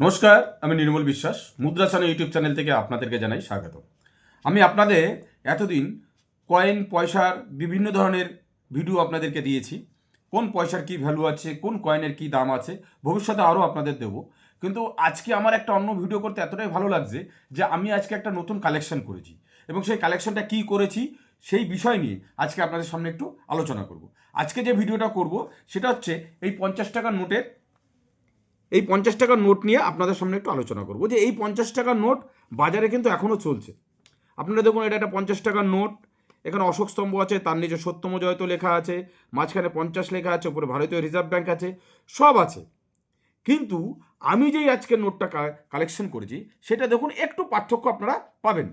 নমস্কার, আমি নির্মল বিশ্বাস। মুদ্রাসানা ইউটিউব চ্যানেল থেকে আপনাদেরকে জানাই স্বাগত আমি আপনাদের এতদিন কয়েন, পয়সার বিভিন্ন ধরনের ভিডিও আপনাদেরকে দিয়েছি। কোন পয়সার কি ভ্যালু আছে, কোন কয়েনের কি দাম আছে, ভবিষ্যতে আরও আপনাদের দেবো। কিন্তু আজকে আমার একটা অন্য ভিডিও করতে এতটাই ভালো লাগছে যে আমি আজকে একটা নতুন কালেকশন করেছি এবং সেই কালেকশনটা কি করেছি সেই বিষয় নিয়ে আজকে আপনাদের সামনে একটু আলোচনা করব। আজকে যে ভিডিওটা করব সেটা হচ্ছে এই পঞ্চাশ টাকার নোটের এই পঞ্চাশ টাকার নোট নিয়ে আপনাদের সামনে একটু আলোচনা করব যে এই পঞ্চাশ টাকার নোট বাজারে কিন্তু এখনও চলছে। আপনারা দেখুন, এটা একটা পঞ্চাশ টাকার নোট, এখানে অশোক স্তম্ভ আছে, তার নিচে সত্যম জয়ত লেখা আছে, মাঝখানে পঞ্চাশ লেখা আছে, উপরে ভারতীয় রিজার্ভ ব্যাঙ্ক আছে, সব আছে। কিন্তু আমি যেই আজকের নোটটা কালেকশন করেছি, সেটা দেখুন, একটু পার্থক্য আপনারা পাবেন।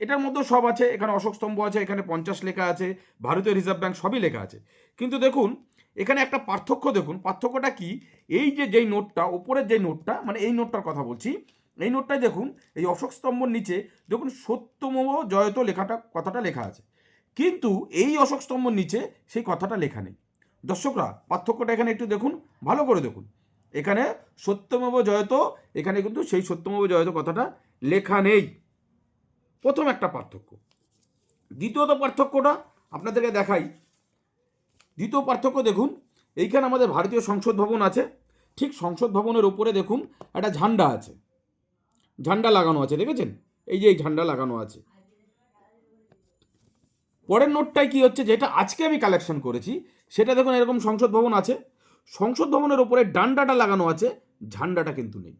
এটার মধ্যে সব আছে, এখানে অশোক স্তম্ভ আছে, এখানে পঞ্চাশ লেখা আছে, ভারতীয় রিজার্ভ ব্যাঙ্ক সবই লেখা আছে। কিন্তু দেখুন এখানে একটা পার্থক্য দেখুন, পার্থক্যটা কি? এই যে, যেই নোটটা, ওপরের যে নোটটা মানে এই নোটটার কথা বলছি, এই নোটটায় দেখুন, এই অশোক স্তম্ভর নিচে দেখুন সত্যমব জয়ত লেখাটা, কথাটা লেখা আছে। কিন্তু এই অশোক স্তম্ভর নিচে সেই কথাটা লেখা নেই। দর্শকরা, পার্থক্যটা এখানে একটু দেখুন, ভালো করে দেখুন। এখানে সত্যমব জয়ত, এখানে কিন্তু সেই সত্যমব জয়ত কথাটা লেখা নেই। প্রথম একটা পার্থক্য। দ্বিতীয়ত পার্থক্যটা আপনাদেরকে দেখাই। দ্বিতীয় পার্থক্য দেখুন, এইখানে আমাদের ভারতীয় সংসদ ভবন আছে। ঠিক সংসদ ভবনের উপরে দেখুন, একটা ঝান্ডা আছে। ঝান্ডা লাগানো আছে, দেখেছেন? এই যে এই ঝান্ডা লাগানো আছে। পরের নোটটায় কি হচ্ছে, যেটা আজকে আমি কালেকশন করেছি, সেটা দেখুন এরকম সংসদ ভবন আছে। সংসদ ভবনের ওপরে ডান্ডাটা লাগানো আছে, ঝান্ডাটা কিন্তু নেই।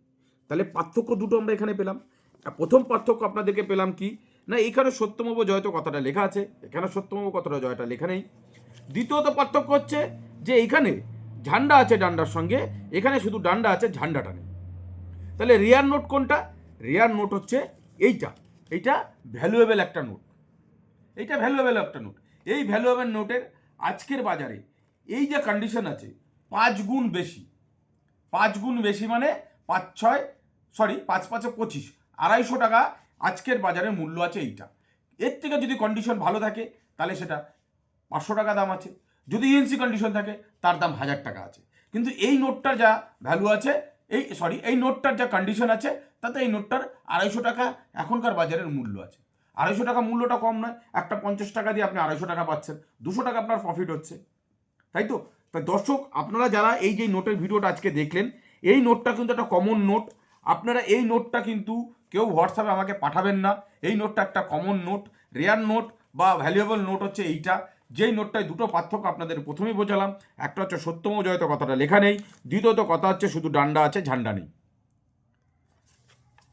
তাহলে পার্থক্য দুটো আমরা এখানে পেলাম। প্রথম পার্থক্য আপনাদেরকে পেলাম কি, না এখানে সত্যমব জয়ত কথাটা লেখা আছে, এখানে সত্যমব কথাটা জয়টা লেখা নেই। দ্বিতীয়ত পার্থক্য হচ্ছে যে এইখানে ঝান্ডা আছে ডান্ডার সঙ্গে, এখানে শুধু ডান্ডা আছে, ঝান্ডাটা নেই। তাহলে রিয়ার নোট কোনটা? রিয়ার নোট হচ্ছে এইটা। এইটা ভ্যালুয়েবল একটা নোট। এইটা ভ্যালুয়েবল একটা নোট। এই ভ্যালুয়েবল নোটের আজকের বাজারে এই যে কন্ডিশন আছে, পাঁচ গুণ বেশি। পাঁচ গুণ বেশি মানে পাঁচ ছয় সরি পাঁচ পাঁচে পঁচিশ। আড়াইশো টাকা আজকের বাজারে মূল্য আছে এইটা। এর থেকে যদি কন্ডিশন ভালো থাকে, তাহলে সেটা পাঁচশো টাকা দাম আছে। যদি ইএনসি কন্ডিশন থাকে, তার দাম হাজার টাকা আছে। কিন্তু এই নোটটার যা ভ্যালু আছে, এই সরি এই নোটটার যা কন্ডিশন আছে, তাতে এই নোটটার আড়াইশো টাকা এখনকার বাজারের মূল্য আছে। আড়াইশো টাকা মূল্যটা কম নয়, একটা পঞ্চাশ টাকা দিয়ে আপনি আড়াইশো টাকা পাচ্ছেন। দুশো টাকা আপনার প্রফিট হচ্ছে। তাই তো? তাই দর্শক, আপনারা যারা এই যে নোটের ভিডিওটা আজকে দেখলেন, এই নোটটা কিন্তু একটা কমন নোট আপনারা এই নোটটা কিন্তু কেউ হোয়াটসঅ্যাপে আমাকে পাঠাবেন না। এই নোটটা একটা কমন নোট রেয়ার নোট বা ভ্যালুয়েবল নোট হচ্ছে এইটা। যেই নোটটায় দুটো পার্থক্য আপনাদের প্রথমেই বোঝালাম, একটা হচ্ছে সত্যম জয়ত কথাটা লেখা নেই, দ্বিতীয়ত কথা হচ্ছে শুধু ডান্ডা আছে, ঝান্ডা নেই।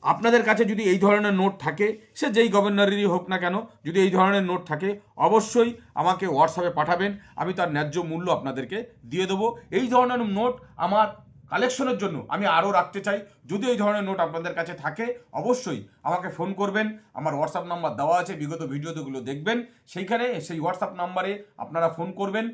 আপনাদের কাছে যদি এই ধরনের নোট থাকে, সে যেই গভর্নরেরই হোক না কেন, যদি এই ধরনের নোট থাকে, অবশ্যই আমাকে হোয়াটসঅ্যাপে পাঠাবেন, আমি তার ন্যায্য মূল্য আপনাদেরকে দিয়ে দেবো। এই ধরনের নোট আমার কালেকশনের জন্য আমি আরও রাখতে চাই। যদি এই ধরনের নোট আপনাদের কাছে থাকে, অবশ্যই আমাকে ফোন করবেন। আমার হোয়াটসঅ্যাপ নাম্বার দেওয়া আছে, বিগত ভিডিওগুলো দেখবেন। সেইখানে সেই হোয়াটসঅ্যাপ নাম্বারে আপনারা ফোন করবেন।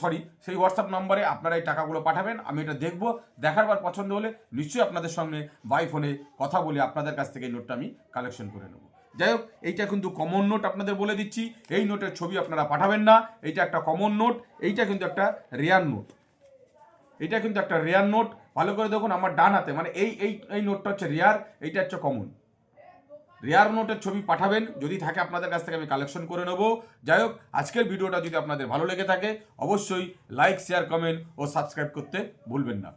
সরি সেই হোয়াটসঅ্যাপ নাম্বারে আপনারা এই টাকাগুলো পাঠাবেন। আমি এটা দেখব। দেখার পর পছন্দ হলে নিশ্চয়ই আপনাদের সঙ্গে বাই ফোনে কথা বলে আপনাদের কাছ থেকে এই নোটটা আমি কালেকশন করে নেব। যাই হোক, এইটা কিন্তু কমন নোট আপনাদের বলে দিচ্ছি। এই নোটের ছবি আপনারা পাঠাবেন না। এইটা একটা কমন নোট এইটা কিন্তু একটা রেয়ার নোট এটা কিন্তু একটা রেয়ার নোট ভালো করে দেখুন আমার ডান হাতে। মানে এই এই এই নোটটা হচ্ছে রেয়ার এইটা হচ্ছে কমন রেয়ার নোটের ছবি পাঠাবেন, যদি থাকে আপনাদের কাছ থেকে আমি কালেকশন করে নেব। যাই হোক, আজকের ভিডিওটা যদি আপনাদের ভালো লেগে থাকে, অবশ্যই লাইক শেয়ার কমেন্ট ও সাবস্ক্রাইব করতে ভুলবেন না।